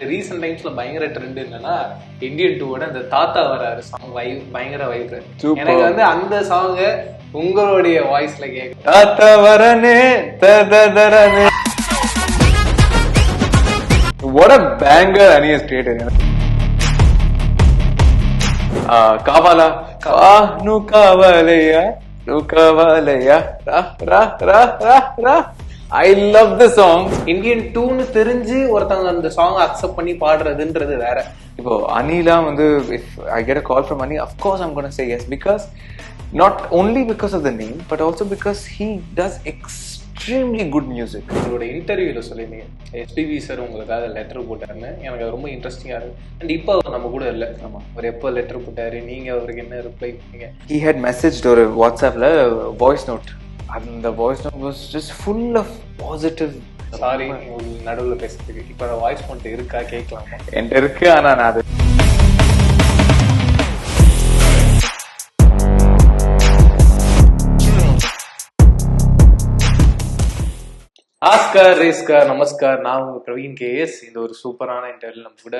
Recent டைம்ஸ்ல பயங்கர trend என்னன்னா இந்தியன் டூவோட அந்த தாத்தா வராரு சாங் பயங்கர வைப் எனக்கு வந்து அந்த சாங் உங்களுடைய வாய்ஸ்ல கேக்கு தாத்தா வரனே தரனே. What a banger Annie has created. காவாலா? கா நு காவாலையா? நு காவாலையா? ரா ரா ரா ரா ரா. I love the song Indian டூன்னு தெரிஞ்சு ஒருத்தவங்க அந்த சாங் அக்செப்ட் பண்ணி பாடுறதுன்றது வேற. இப்போ அனிலா வந்து if I get a call from any of course I'm gonna say yes because not only because of the name but also because he does extremely good music உங்களோட இன்டர்வியூல சொல்லியிருந்தீங்க. எஸ்பிபி சார் உங்களுக்காக letter போட்டாருன்னு. எனக்கு ரொம்ப இன்ட்ரெஸ்டிங்காக இருக்கு and இப்போ நம்ம கூட இல்லை. ஆமாம் அவர் எப்போ லெட்டர் போட்டாரு? நீங்கள் அவருக்கு என்ன ரிப்ளை பண்ணீங்க? ஹி ஹேட் மெசேஜ் ஒரு வாட்ஸ்அப்பில் வாய்ஸ் நோட் அந்த voice was just full of positive sorry நடுவில் பேசுறதுக்கு. இப்போ வாய்ஸ் பண்ணிட்டு இருக்கா? கேட்கலாமா? என்கிட்ட இருக்கு ஆனா நான் அது ஆஸ்கார் ரேஸ்கார் நமஸ்கார். நான் உங்க பிரவீன் கேஎஸ் இந்த ஒரு சூப்பரான இன்டர்வியூ நம்ம கூட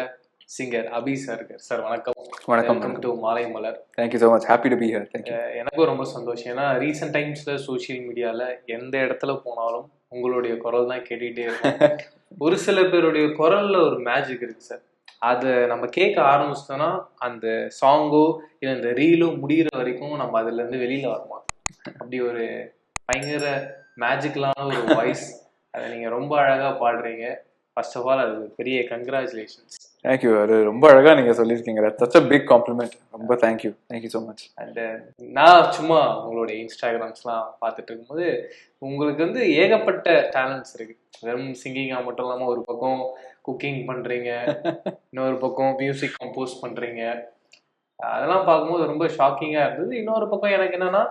சிங்கர் அபி சார் சார் வணக்கம். வணக்கம். To Maalai Malar thank you so much happy to be here thank you எனக்கும் ரொம்ப சந்தோஷம். ஏன்னா ரீசெண்ட் டைம்ஸ்ல சோஷியல் மீடியால எந்த இடத்துல போனாலும் உங்களுடைய குரல் தான் கேட்டுக்கிட்டே இருக்கும். ஒரு சில பேருடைய குரல்ல ஒரு மேஜிக் இருக்கு சார் அதை நம்ம கேட்க ஆரம்பிச்சிட்டோம்னா அந்த சாங்கோ இல்லை இந்த ரீலோ முடியிற வரைக்கும் நம்ம அதுல இருந்து வெளியில வரமாட்டோம் அப்படி ஒரு பயங்கர மேஜிக்கலான ஒரு வாய்ஸ் அதை நீங்க ரொம்ப அழகா பாடுறீங்க. ஃபர்ஸ்ட் ஆஃப் ஆல் அது பெரிய கங்க்ராச்சுலேஷன்ஸ் தேங்க்யூ அது ரொம்ப அழகா நீங்க சொல்லியிருக்கீங்க. சச் அ பிக் காம்ப்ளிமெண்ட் ரொம்ப thank you thank you so much and நான் சும்மா உங்களுடைய இன்ஸ்டாகிராம்ஸ்லாம் பார்த்துட்டு இருக்கும்போது உங்களுக்கு வந்து ஏகப்பட்ட டேலண்ட்ஸ் இருக்கு. வெறும் சிங்கிங்காக மட்டும் இல்லாமல் ஒரு பக்கம் குக்கிங் பண்றீங்க இன்னொரு பக்கம் மியூசிக் கம்போஸ் பண்றீங்க. அதெல்லாம் பார்க்கும்போது ரொம்ப ஷாக்கிங்காக இருந்தது. இன்னொரு பக்கம் எனக்கு என்னன்னா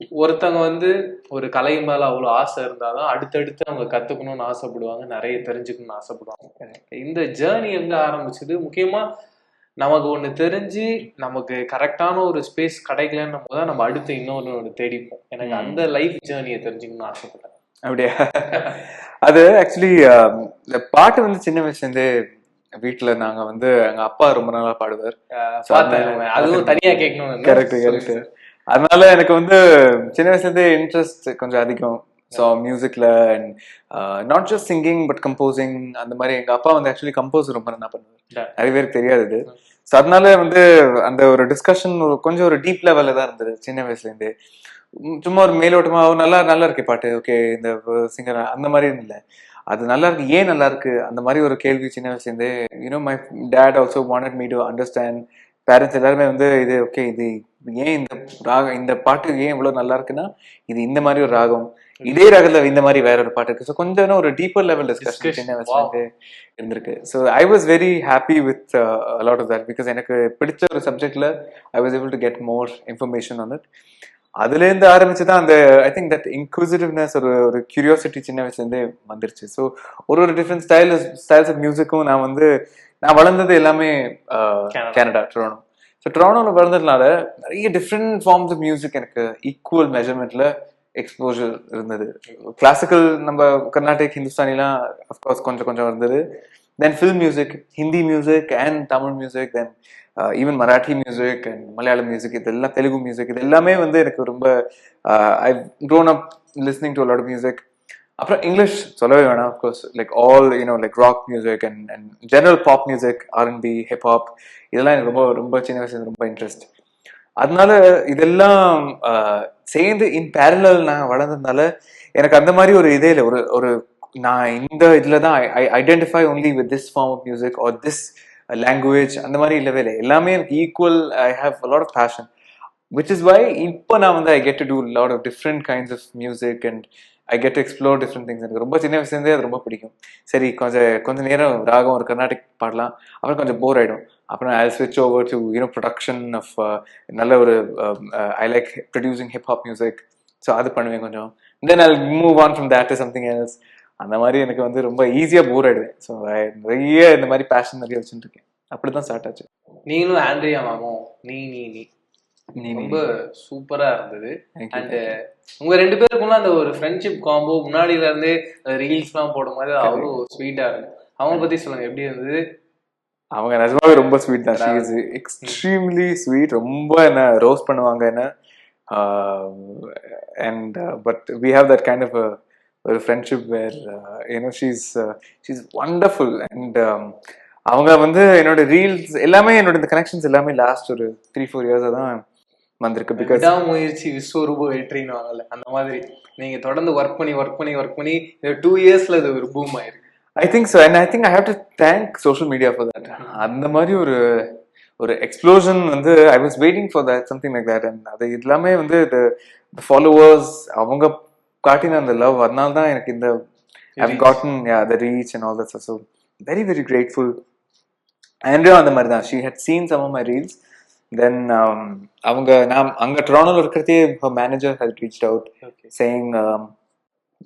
ஒருத்தவங்க வந்து ஒரு கலை மேல அவ்வளோ ஆசை இருந்தாலும் அடுத்தடுத்து அவங்க கத்துக்கணும்னு ஆசைப்படுவாங்க. நிறைய தெரிஞ்சுக்கணும்னு ஆசைப்படுவாங்க. இந்த ஜேர்னி எங்க ஆரம்பிச்சது? முக்கியமா நமக்கு ஒண்ணு தெரிஞ்சு நமக்கு கரெக்டான ஒரு ஸ்பேஸ் கிடைக்கலன்னு போது நம்ம அடுத்து இன்னொன்று ஒன்று தேடிப்போம். எனக்கு. அந்த லைஃப் ஜேர்னியை தெரிஞ்சுக்கணும்னு ஆசைப்பட்டேன். அப்படியா? அது ஆக்சுவலி இந்த பாட்டு வந்து சின்ன வயசுலேருந்தே வீட்டுல நாங்க வந்து எங்க அப்பா ரொம்ப நாளா பாடுவார். அதுவும் தனியா கேட்கணும் கரெக்ட் கரெக்ட் அதனால எனக்கு வந்து சின்ன வயசுல இருந்தே இன்ட்ரெஸ்ட் கொஞ்சம் அதிகம். ஸோ மியூசிக்ல and not just singing but composing அந்த மாதிரி எங்க அப்பா வந்து ஆக்சுவலி கம்போஸ் ரொம்ப நல்லா பண்ணுவார். நிறைய பேருக்கு தெரியாது இது. ஸோ அதனால வந்து அந்த ஒரு டிஸ்கஷன் ஒரு கொஞ்சம் ஒரு டீப் லெவல்ல தான் இருந்தது சின்ன வயசுல இருந்தே உம் சும்மா ஒரு மேலோட்டமா "ஓ, நல்லா நல்லா இருக்கு பாட்டு. ஓகே இந்த சிங்கர் அந்த மாதிரி இல்லை. அது நல்லா இருக்கு ஏன் நல்லா இருக்கு அந்த மாதிரி ஒரு கேள்வி சின்ன வயசுல இருந்தே you know my dad also wanted me to understand parents எல்லாருமே வந்து இது ஓகே இது ஏன் இந்த ராகம் இந்த பாட்டு ஏன் இவ்வளவு நல்லா இருக்குன்னா இது இந்த மாதிரி ஒரு ராகம் இதே ராகத்துல இந்த மாதிரி வேற ஒரு பாட்டு இருக்கு. ஸோ கொஞ்சம் ஒரு டீப்பர் லெவல் டிஸ்கஷன் இருந்திருக்கு. So I was very happy with lot of that because எனக்கு பிடிச்ச ஒரு சப்ஜெக்ட்ல I was able to get more information on it அதுலேருந்து ஆரம்பிச்சு தான் அந்த ஐ திங்க் தட் இன்க்ளூசிவ்னஸ் ஒரு ஒரு கியூரியாசிட்டி சின்ன வயசுலேருந்தே வந்துருச்சு. ஸோ ஒரு ஒரு டிஃப்ரெண்ட் ஸ்டைல் ஸ்டைல்ஸ் ஆஃப் மியூசிக்கும் நான் வந்து நான் வளர்ந்தது எல்லாமே Canada. கனடா ட்ரோனோ ஸோ ட்ரோனோவில் பிறந்ததுனால நிறைய டிஃப்ரெண்ட் ஃபார்ம்ஸ் ஆஃப் மியூசிக் எனக்கு ஈக்குவல் மெஷர்மெண்ட்ல எக்ஸ்போஜர் இருந்தது. கிளாசிக்கல் நம்ம கர்நாடிக் ஹிந்துஸ்தானிலாம் அஃப்கோர்ஸ் கொஞ்சம் கொஞ்சம் இருந்தது. Then film music Hindi music and Tamil music then even Marathi music and Malayalam music இதெல்லாம் தெலுங்கு மியூசிக் இது எல்லாமே வந்து எனக்கு ரொம்ப I grown up listening to lot music அப்புறம் இங்கிலீஷ் சொல்லவே வேணாம் of course like all you know like rock music and and general pop music R N B hip hop இதெல்லாம் எனக்கு ரொம்ப ரொம்ப சின்ன வயசுல ரொம்ப இன்ட்ரெஸ்ட் அதனால இதெல்லாம் சேர்ந்து இன் பேரலல் நான் வளர்ந்ததுனால எனக்கு அந்த மாதிரி ஒரு இதே இல்லை. ஒரு ஒரு நான் இந்த இதில் தான் I identify only with this form of music or this language அந்த மாதிரி இல்லவே இல்லை. எல்லாமே எனக்கு equal I have lot of passion which is why இப்போ நான் வந்து I get to do lot of different kinds of music and I get to explore different things எனக்கு ரொம்ப சின்ன வயசுலேருந்தே அது ரொம்ப பிடிக்கும். சரி கொஞ்சம் கொஞ்ச நேரம் ராகம் ஒரு கர்நாடிக் பாடலாம். அப்புறம் கொஞ்சம் போர் ஆயிடும். அப்புறம் ஐ ஸ்விட்ச் over to you know production of நல்ல ஒரு I like producing hip hop music so அது பண்ணுவேன் கொஞ்சம். Then I move on from that something else அந்த மாதிரி எனக்கு வந்து ரொம்ப ஈஸியாக போர் ஆயிடுவேன். ஸோ நிறைய இந்த மாதிரி பேஷன் நிறைய வச்சுட்டு இருக்கேன் அப்படி தான் ஸ்டார்ட் ஆச்சு. நீங்களும் ஆண்ட்ரியா மாமோ நீ நீ நீ. ரொம்ப சூப்பரா இருந்தது. அண்ட் உங்க ரெண்டு பேருக்குள்ள அந்த ஒரு ஃப்ரெண்ட்ஷிப் காம்போ முன்னாடில இருந்தே ரீல்ஸ் எல்லாம் போடும்போது அவ்வளோ ஸ்வீட்டா இருக்கு அவங்க பத்தி சொல்லுங்க எப்படி இருந்தது? அவங்க நிஜமாவே ரொம்ப ஸ்வீட் தான். ஷீ இஸ் எக்ஸ்ட்ரீம்லி ஸ்வீட் ரொம்ப என்ன ரோஸ்ட் பண்ணுவாங்க என்ன? And but we have that kind of ஒரு friendship where you know she's she's wonderful and அவங்க வந்து என்னோட ரீல்ஸ் எல்லாமே என்னோட இந்த கனெக்ஷன்ஸ் எல்லாமே லாஸ்ட் ஒரு த்ரீ ஃபோர் இயர்ஸாக தான் வந்திருக்கு. பிகாஸ் விடாமுயற்சி விஸ்வரூப வெற்றின்னு வாங்கல. அந்த மாதிரி நீங்க தொடர்ந்து ஒர்க் பண்ணி ஒர்க் பண்ணி ஒர்க் பண்ணி டூ இயர்ஸ்ல இது ஒரு பூம் ஆயிருக்கு. I think so and I think I have to thank social media for that அந்த மாதிரி ஒரு ஒரு எக்ஸ்ப்ளோஷன் வந்து I was waiting for that something like that and அது எல்லாமே வந்து த ஃபாலோவர்ஸ் அவங்க காட்டின அந்த லவ் அதனால தான் எனக்கு இந்த I've gotten the reach and all that so very very grateful ஆண்ட்ரியும் அந்த மாதிரி தான். She had seen some of my reels then அவங்க நான் அங்கே டொரானோவில் இருக்கிறதே manager had reach out okay saying, um,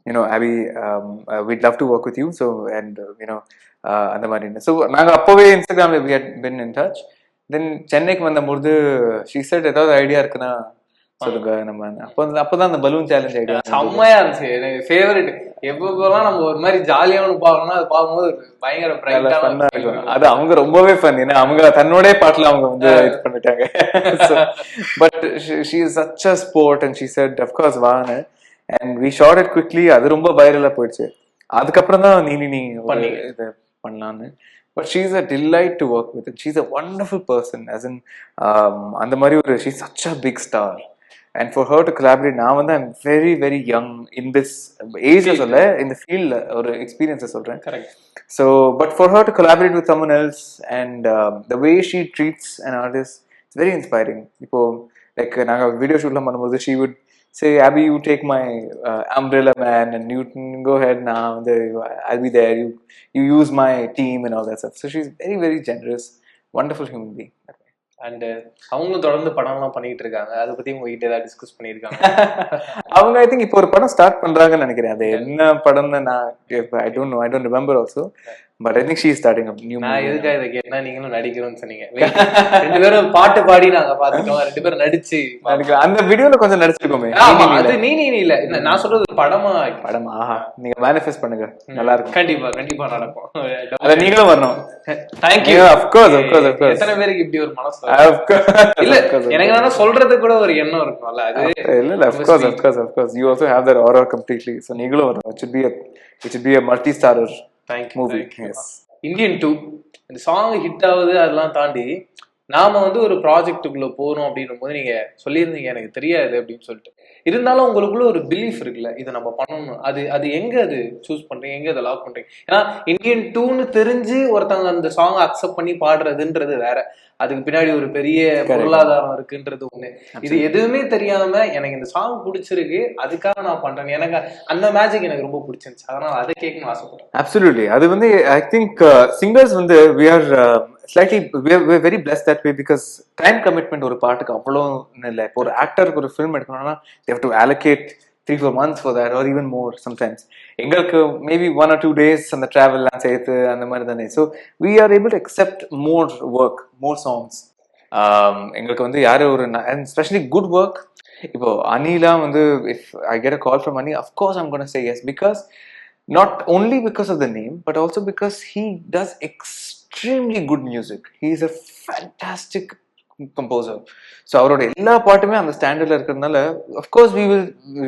you know, Abby, um, we'd love to work with you. So, and, uh, you know, uh, அந்த மாதிரி. So நாங்கள் அப்போவே இன்ஸ்டாகிராமில் we had been in touch then சென்னைக்கு வந்தபோது ஷீ செட் ஏதாவது idea இருக்குன்னா சொல்லுங்க நம்ம அப்போ அப்போதான் அந்த பலூன் சேலஞ்ச் ஐடியா செம்மையா இருந்துச்சு. எனக்கு ஃபேவரட் எப்பப்பெல்லாம் நம்ம ஒரு மாதிரி ஜாலியா ஒன்று பார்க்கணும்னா அது பார்க்கும்போது பயங்கர பிரைட்டான அது அவங்க ரொம்பவே ஃபன் ஏன்னா அவங்க தன்னோட பாட்டுல அவங்க வந்து இது பண்ணிட்டாங்க. But she is such a sport and she said of course வான்னு and we shot it quickly அது ரொம்ப வைரலா போயிடுச்சு. அதுக்கப்புறம் தான் நீ நீ. இது பண்ணலான்னு. But she is a delight to work with she is a wonderful person in um, அந்த மாதிரி ஒரு she such a big star and for her to collaborate நான் வந்து I'm very very young in this ஏஜ்ல சொல்ல இந்த ஃபீல்ட்ல ஒரு எக்ஸ்பீரியன்ஸை சொல்றேன் correct So, but for her to collaborate with someone else and um, the way she treats an artist, it's very inspiring. இப்போ like நாங்க வீடியோ ஷூட்லாம் பண்ணும்போது she would say, Abby, you take my uh, umbrella man and you can go ahead now. The, I'll be there. You you use my team and all that stuff. So she's very very generous, wonderful human being. And அவங்களும் தொடர்ந்து படம்லாம் பண்ணிட்டு இருக்காங்க. அதை பத்தி உங்ககிட்ட ஏதாவது discuss பண்ணியிருக்காங்க? அவங்க ஐ திங்க் இப்போ ஒரு படம் ஸ்டார்ட் பண்றாங்கன்னு நினைக்கிறேன். அது என்ன படம்னு நான் I don't I don't remember also but I think she starting up new நான் எதுக்காக இதை கேட்டா நீங்களும் நடிக்கிறோம்னு சொன்னீங்க. ரெண்டு பேரும் பாட்டு பாடி நாங்க பாத்துட்டோம். ரெண்டு பேரும் நடிச்சு அந்த வீடியோல கொஞ்சம் நடிச்சிருக்கோமே. அது நீ நீ இல்ல. நான் சொல்றது படமா? படம்? ஆஹா. நீங்க மேனிஃபெஸ்ட் பண்ணுங்க. நல்லா இருக்கும். கண்டிப்பா கண்டிப்பா நடக்கும். அத நீங்களும் வரணும். Thank you Yeah, of course, of course, of course. எத்தனை பேருக்கு இப்படி ஒரு மனசு course, இல்ல எனக்கு என்ன சொல்றது கூட ஒரு எண்ணம் இருக்கும்ல அது. இல்ல இல்ல of course of course of course. You also have that aura completely. So நீங்களும் வரணும். Should be a it should be a multi starrer thank you movie yes. Indian two இந்த சாங் ஹிட் ஆகுது அதெல்லாம் தாண்டி நாம வந்து ஒரு ப்ராஜெக்ட்டுக்குள்ள போறோம் அப்படின்னும் போது நீங்க சொல்லியிருந்தீங்க எனக்கு தெரியாது அப்படின்னு சொல்லிட்டு. இருந்தாலும் உங்களுக்குள்ள ஒரு பிலீஃப் இருக்குல்ல இதை நம்ம பண்ணணும். அது அது எங்க அது சூஸ் பண்றீங்க? எங்க அதை லாக் பண்றீங்க? ஏன்னா இந்தியன் டூன்னு தெரிஞ்சு ஒருத்தவங்க அந்த சாங் அக்செப்ட் பண்ணி பாடுறதுன்றது வேற. அதுக்கு பின்னாடி ஒரு பெரிய பொருளாதாரம் இருக்குன்றது ஒண்ணு. இது எதுவுமே தெரியாம எனக்கு இந்த சாங் பிடிச்சிருக்கு அதுக்காக நான் பண்றேன் எனக்கு அந்த மேஜிக் எனக்கு ரொம்ப பிடிச்சிருந்துச்சு. அதனால அதை கேட்கணும்னு ஆசைப்படுறேன். Absolutely. அது வந்து ஐ திங்க் சிங்கர்ஸ் வந்து we are slightly very plus that way very that time commitment ஒரு பாட்டுக்கு அவ்வளோ இல்லை. இப்போ ஒரு ஆக்டருக்கு ஒரு ஃபிலிம் எடுக்கணும்னா they've to allocate three four months for that or even more sometimes எங்களுக்கு maybe one or two days அந்த ட்ராவல்லாம் சேர்த்து அந்த மாதிரி தானே. So we are able to accept more work more songs எங்களுக்கு வந்து யாரு ஒரு அண்ட் ஸ்பெஷலி குட் ஒர்க் இப்போ அனிலாம் வந்து if I get a call from Ani of course I'm gonna say yes because not only because of the name but also because he does ex extremely good music. He is a fantastic composer. So அவரோட எல்லா பாட்டுமே அந்த ஸ்டாண்டர்ட்ல இருக்கிறதுனால of course we will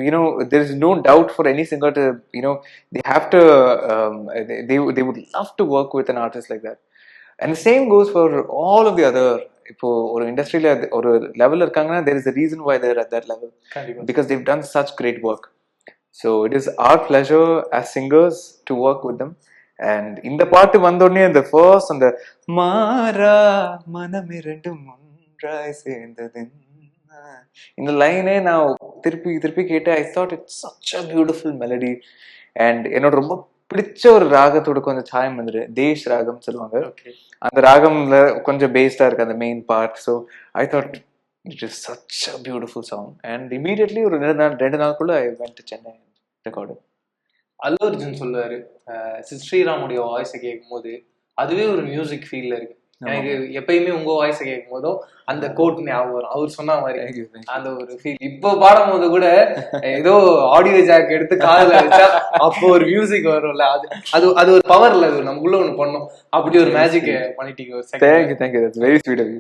you know there is no doubt for any singer to you know they have to they they would love to work with an artist like that and same goes for all of the other இப்போ ஒரு இண்டஸ்ட்ரியில ஒரு level இருக்காங்கன்னா there is a reason why they're at that level கண்டிப்பா because they've done such great work. So it is our pleasure as singers to work with And இந்த பாட்டு வந்தோடனே அந்த ஃபர்ஸ்ட் அந்த மாறா மனம் இரண்டும் ஒன்றாய் சேர்ந்தது இந்த லைனே நான் திருப்பி திருப்பி கேட்டு I thought it's such a beautiful melody and என்னோட ரொம்ப பிடிச்ச ஒரு ராகத்தோட கொஞ்சம் சாயம் வந்துரு. தேஷ் ராகம் சொல்லுவாங்க. அந்த ராகம்ல கொஞ்சம் பேஸ்டா இருக்கு அந்த main part so I thought it is such a beautiful song and immediately ஒரு ரெண்டு நாள் ரெண்டு நாளுக்குள்ள I went Chennai record Allu Arjun சொல்லுவாரு ஸ்ரீராமுடைய வாய்ஸை கேட்கும் போது அதுவே ஒரு மியூசிக் ஃபீல்ல இருக்கு. எனக்கு எப்பயுமே உங்க வாய்ஸ் கேட்கும் போதும் அந்த கோட் ஞாபகம் வரும். அவர் சொன்ன மாதிரி. அந்த ஒரு ஃபீல் இப்போ பாடும் போது கூட ஏதோ ஆடியோ ஜாக் எடுத்து காதுல வச்சா அப்போ ஒரு மியூசிக் வரும்ல. அது அது அது ஒரு பவர் இல்ல அது நமக்குள்ள ஒண்ணு பண்ணும். அப்படி ஒரு மேஜிக் பண்ணிட்டீங்க ஒரு you.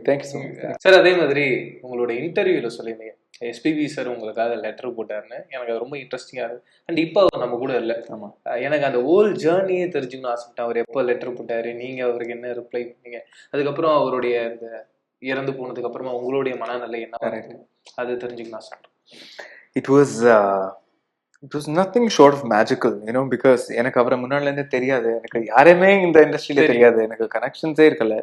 Thank you. So much. Sir அதே மாதிரி உங்களோட இன்டர்வியூல சொல்லியிருந்தீங்க. எஸ்பிபி சார் உங்களுக்காக லெட்டர் போட்டாருன்னு எனக்கு அது ரொம்ப இன்ட்ரெஸ்டிங்கா இருக்கு. அண்ட் இப்போ அவர் நம்ம கூட இல்ல. ஆமா. அஹ் எனக்கு அந்த ஹோல் ஜேர்னியே தெரிஞ்சுக்கணும்னு ஆசைப்பட்டேன் அவர் எப்போ லெட்டர் போட்டாரு நீங்க அவருக்கு என்ன ரிப்ளை பண்ணீங்க? அதுக்கப்புறம் அவருடைய இந்த இறந்து போனதுக்கு அப்புறமா உங்களுடைய மனநிலை என்ன. அது தெரிஞ்சுக்கணும் ஆசைப்பட்டேன் It was was nothing short of magical, you know, because எனக்கு அவரை முன்னாடில இருந்தே தெரியாது. எனக்கு யாரையுமே இந்த இண்டஸ்ட்ரியில. தெரியாது. எனக்கு கனெக்ஷன்ஸே இருக்கல.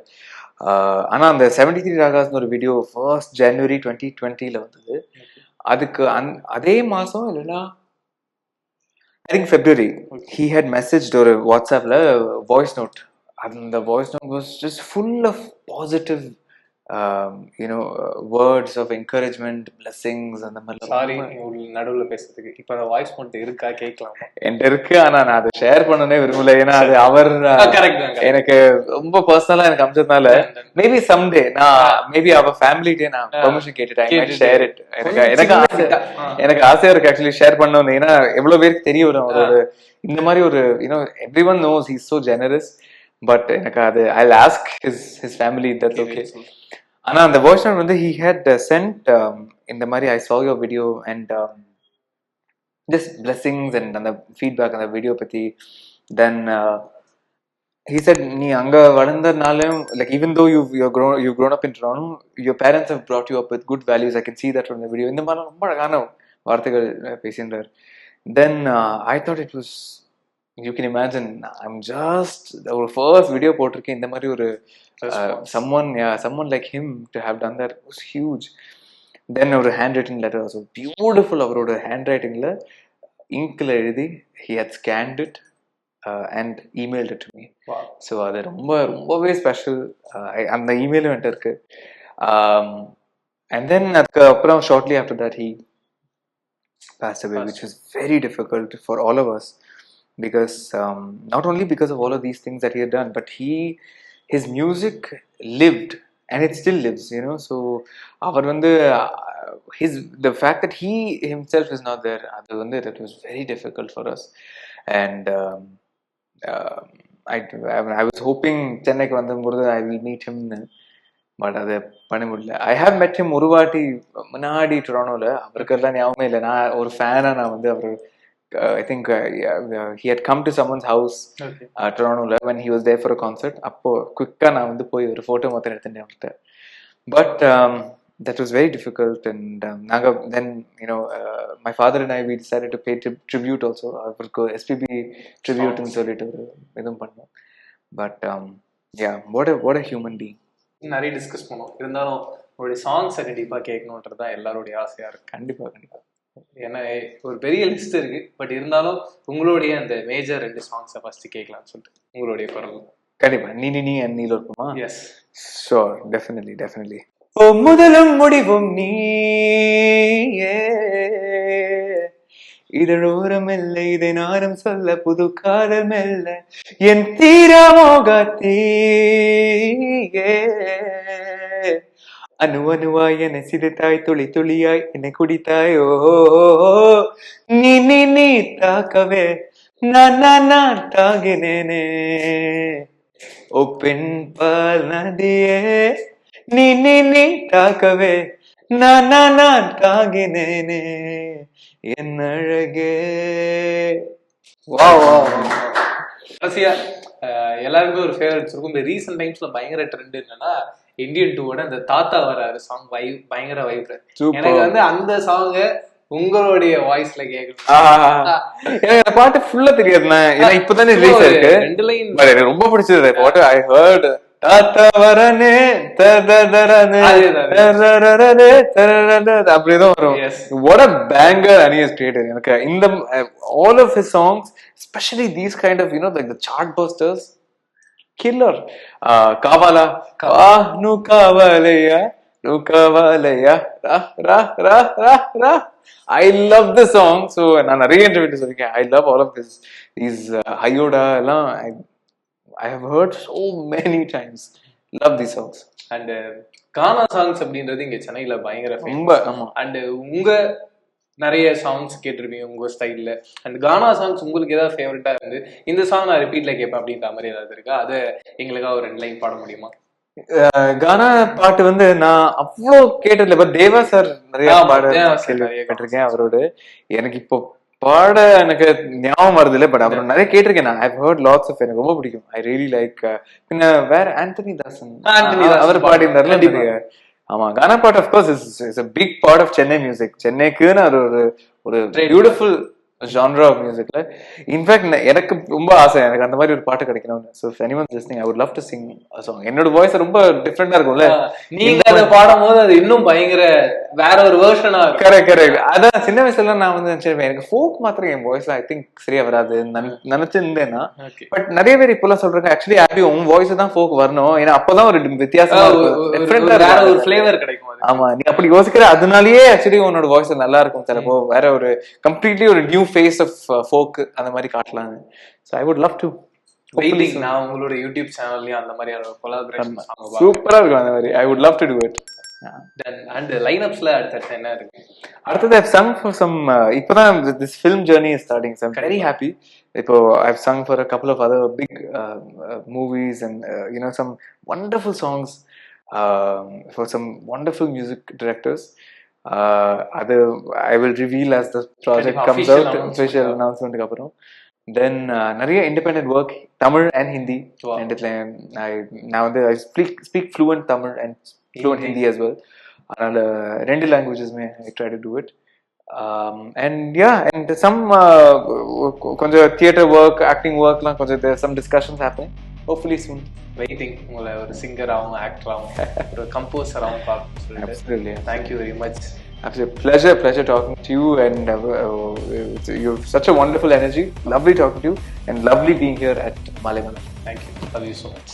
ஆனா அந்த செவன்டி த்ரீ ராகாஸ்னு ஒரு வீடியோ ஃபர்ஸ்ட் ஜனவரி டுவெண்ட்டி டுவெண்ட்டில வந்தது. அதுக்கு அந் அதே மாசம் இல்லைன்னா I think February he had message ஒரு வாட்ஸ்அப்ல வாய்ஸ் நோட் அந்த voice note was just full of positive you know words of encouragement blessings அந்த மாதிரி சாரி நடுவுல பேசுறதுக்கு. இப்ப அந்த வாய்ஸ் மட்டும் இருக்கா கேட்கலாமா? என்கிட்ட இருக்கு ஆனா நான் அதை ஷேர் பண்ணனே விரும்பல. ஏன்னா அது அவர். எனக்கு ரொம்ப பர்சனலா எனக்கு அமைச்சதுனால மேபி சம்டே நான் மேபி அவ ஃபேமிலிட்டே நான் பெர்மிஷன் கேட்டுட்டேன் கேட்டுட்டு. ஷேர் இட் எனக்கு எனக்கு ஆசை. எனக்கு ஆசையா இருக்கு ஆக்சுவலி ஷேர் பண்ணணும். ஏன்னா எவ்வளவு பேருக்கு தெரிய வரும். ஒரு இந்த மாதிரி ஒரு you know every one knows he's so generous but எனக்கு அது I ask his his family that okay ஆனா அந்த வேர்ஷன் வந்து ஹி ஹேட் சென்ட் um, இந்த மாதிரி I saw your video and just blessings and அந்த ஃபீட்பேக் அந்த வீடியோ பத்தி. தென் he said நீ அங்க வளர்ந்தனாலும் like even though you you grown you grown up in Toronto your parents have brought you up with good values. I can see that from the video. இந்த மாதிரி ரொம்ப அழகான வார்த்தைகள் ah, பேசியிருந்தார். Then I thought it was you can imagine I'm just ஒரு first video போட்டிருக்கேன் இந்த மாதிரி ஒரு Response. someone yeah someone like him to have done that was huge. Then ஒரு hand writing letter was beautiful அவரோட hand ரைட்டிங்ல இங்க்ல எழுதி he had scanned it and email it me Wow. So அது ரொம்ப ரொம்பவே ஸ்பெஷல் அந்த இமெயிலும் என்கிட்ட இருக்கு. அண்ட் தென் அதுக்கு அப்புறம் shortly after that he passed away, which was very difficult for all of us. Because um, not only because of all of these things that he had done, but he his music lived and it still lives, you know. So அவர் வந்து his the fact that he himself is not there, அது வந்து that was very difficult for us, and um, uh, I I was hoping சென்னைக்கு வந்தபோது I will meet him. But அதை பண்ண முடியல I have மெட் ஹிம் ஒரு வாட்டி முன்னாடி டொரானோல அவருக்கு எல்லாம் ஞாபகமே இல்லை நான் ஒரு ஃபேனாக நான் வந்து அவர் I think he had come to summons house. டொரானோல when he was there for concert அப்போ குயிக்கா நான் வந்து போய் ஒரு ஃபோட்டோ மாத்திரம் எடுத்துட்டேன் அவர்கிட்ட. But that was very difficult and um, நாங்க then you know uh, my father and I we decided to pay tri- tribute also. அவருக்கு SPB tribute னு சொல்லிட்டு ஒரு இதுவும் பண்ணோம். But um, yeah what a what a human being. நிறைய discuss பண்ணோம். இருந்தாலும் உங்களுடைய சாங்ஸை கண்டிப்பா கேட்கணுன்றது தான் எல்லாருடைய ஆசையா இருக்கு. கண்டிப்பா கண்டிப்பா. ஏன்னா ஒரு பெரிய லிஸ்ட் இருக்கு. பட் இருந்தாலும் உங்களுடைய அந்த மேஜர் ரெண்டு சாங்ஸை ஃபர்ஸ்ட் கேட்கலாம்னு சொல்லிட்டு உங்களுடைய குரல். கண்டிப்பா. நீ நீ அண்ட் நீல இருக்குமா? Yes sure definitely definitely oh முதலும் முடிவும் நீ இதழோரம் மெல்ல இதை நானும் சொல்ல புது காதல் மெல்ல என் தீரமோகத்தீ அணு அணுவாய் என சிதைத்தாய் துளி துளியாய் என்னை குடித்தாய். நீ நீ நீ தாக்கவே நான் நான் நான் தாங்கினேனே ஓ பெண் பால் நதியே நீ நீ நீ தாக்கவே நான் நான் நான் என் அழகே. வா வா கடைசியா எல்லாருக்குமே ஒரு ஃபேவரட்ஸ் இருக்கும். இந்த ரீசெண்ட் டைம்ஸ்ல பயங்கர ட்ரெண்ட் என்னன்னா இந்தியன் டூவோட அந்த தாத்தா வராரு சாங் வை பயங்கர வைப்ரட். எனக்கு வந்து அந்த சாங்க உங்களுடைய வாய்ஸ்ல கேட்கணும். பாட்டு ஃபுல்லா தெரியாதுண்ணா ஏன்னா இப்பதானே ரிலீஸ் ஆயிருக்கு. ரெண்டு லைன் எனக்கு ரொம்ப பிடிச்சது பாட்டு. ஐ ஹர்ட் தாத்தா வரனே அப்படிதான் வரும். Ani has created எனக்கு இந்த all of his songs especially these kind of you know like the chart busters killer uh, కావాలా ఆ నువ్వు కావాలయ్యా నువ్వు కావాలయ్యా రా రా రా రా రా I love the song so நான் நிறைய இன்டர்வியூ சொல்லிருக்கேன் I love all of this these uh, ஹையோடா எல்லாம் I, I have heard so many times love the songs and gaana songs அப்படின்றது இங்க சென்னையில பயங்கர ரொம்ப ஆமா அண்ட் உங்க நிறைய சாங்ஸ் கேட்டிருப்பீங்க உங்க ஸ்டைல்ல அண்ட் கானா சாங்ஸ் உங்களுக்கு ஏதாவது ஃபேவரட்டா இருந்து இந்த சாங் நான் ரிப்பீட்ல கேட்பேன் அப்படின்ற மாதிரி ஏதாவது இருக்கா? அதை எங்களுக்காக ஒரு ரெண்டு லைன் பாட முடியுமா? கானா பாட்டு வந்து நான் அவ்வளோ கேட்டதில்ல பட் தேவா சார் நிறைய பாட கேள்விப்பட்டிருக்கேன் அவரோட. எனக்கு இப்போ பாட எனக்கு ஞாபகம் வருது இல்லை பட் அவர் நிறைய கேட்டிருக்கேன் நான். ஐ ஹர்ட் லாட்ஸ் ஆஃப் எனக்கு ரொம்ப பிடிக்கும். ஐ ரியலி லைக் பின்ன வேற ஆண்டனி தாசன் அவர் பாடியிருந்தாருல ஆமா gaana but of course is is a big part of Chennai music சென்னைக்குன்னு அது ஒரு ஒரு. பியூட்டிஃபுல் ஜான்ரா ஆஃப் மியூசிக்ல இன்ஃபேக்ட் எனக்கு ரொம்ப ஆசை. எனக்கு அந்த மாதிரி ஒரு பாட்டு கிடைக்கணும்னு. So anyone listening I would love to sing song என்னோட வாய்ஸ் ரொம்ப டிஃப்ரெண்டா இருக்கும்ல. நீங்க அதை பாடும் போது அது இன்னும் பயங்கர வேற ஒரு வேர்ஷனா கரெக்ட் கரெக்ட் அதான் சின்ன வயசுல நான் வந்து நினைச்சிருப்பேன். எனக்கு ஃபோக் மாத்திரம் என் வாய்ஸ்ல ஐ திங்க் சரியா வராது. நினை- நினைச்சிருந்தேன்னா. பட் நிறைய பேர் இப்பெல்லாம் சொல்றாங்க ஆக்சுவலி ஆபி உன் வாய்ஸ் தான் ஃபோக் வரணும். ஏன்னா அப்பதான் ஒரு வித்தியாசமா வேற ஒரு. ஃபிளேவர் கிடைக்கும் ஆமா நீ அப்படி யோசிக்கிற அதனாலயே ஆக்சுவலி உன்னோட வாய்ஸ் நல்லா இருக்கும் சிலப்போ. வேற ஒரு கம்ப்ளீட்லி ஒரு நியூ ஃபேஸ் ஆஃப் ஃபோக் அந்த மாதிரி காட்டலாம் so I would love to waiting நான் உங்களோட யூடியூப் சேனல்லயும் அந்த மாதிரியான கொலாபரேஷன் சூப்பரா இருக்கும் அந்த மாதிரி. I would love to do it and லைனப்ஸ்ல அடுத்தடுத்து என்ன இருக்கு? அடுத்தது ஐவ் சங் ஃபார் சம் இப்போதான் this film journey is starting some very happy இப்போ I've sung for a couple of other big movies and you know some wonderful songs for some wonderful music directors அது I will reveal as the project கண்டிப்பா, comes official out announcement. Special அனௌன்ஸ்மெண்ட்டுக்கு அப்புறம் then நிறைய independent work Tamil and Hindi Wow. ரெண்டுத்துல I நான் வந்து I speak speak fluent Tamil and fluent Hindi. Hindi as well அதனால ரெண்டு லாங்குவேஜஸ்மே I try to do it and yeah and some uh, கொஞ்சம் theatre work acting ஒர்க்லாம் கொஞ்சம் some discussions happen hopefully soon waiting உங்களை ஒரு சிங்கராகவும் ஆக்டராகவும் ஒரு கம்போசராகவும் பார்க்கணும்னு சொல்லிட்டு Absolutely. Thank you very much Absolute pleasure, pleasure talking to you, and uh, uh, you have such a wonderful energy. Lovely talking to you, and lovely being here at Malemala. Thank you love you so much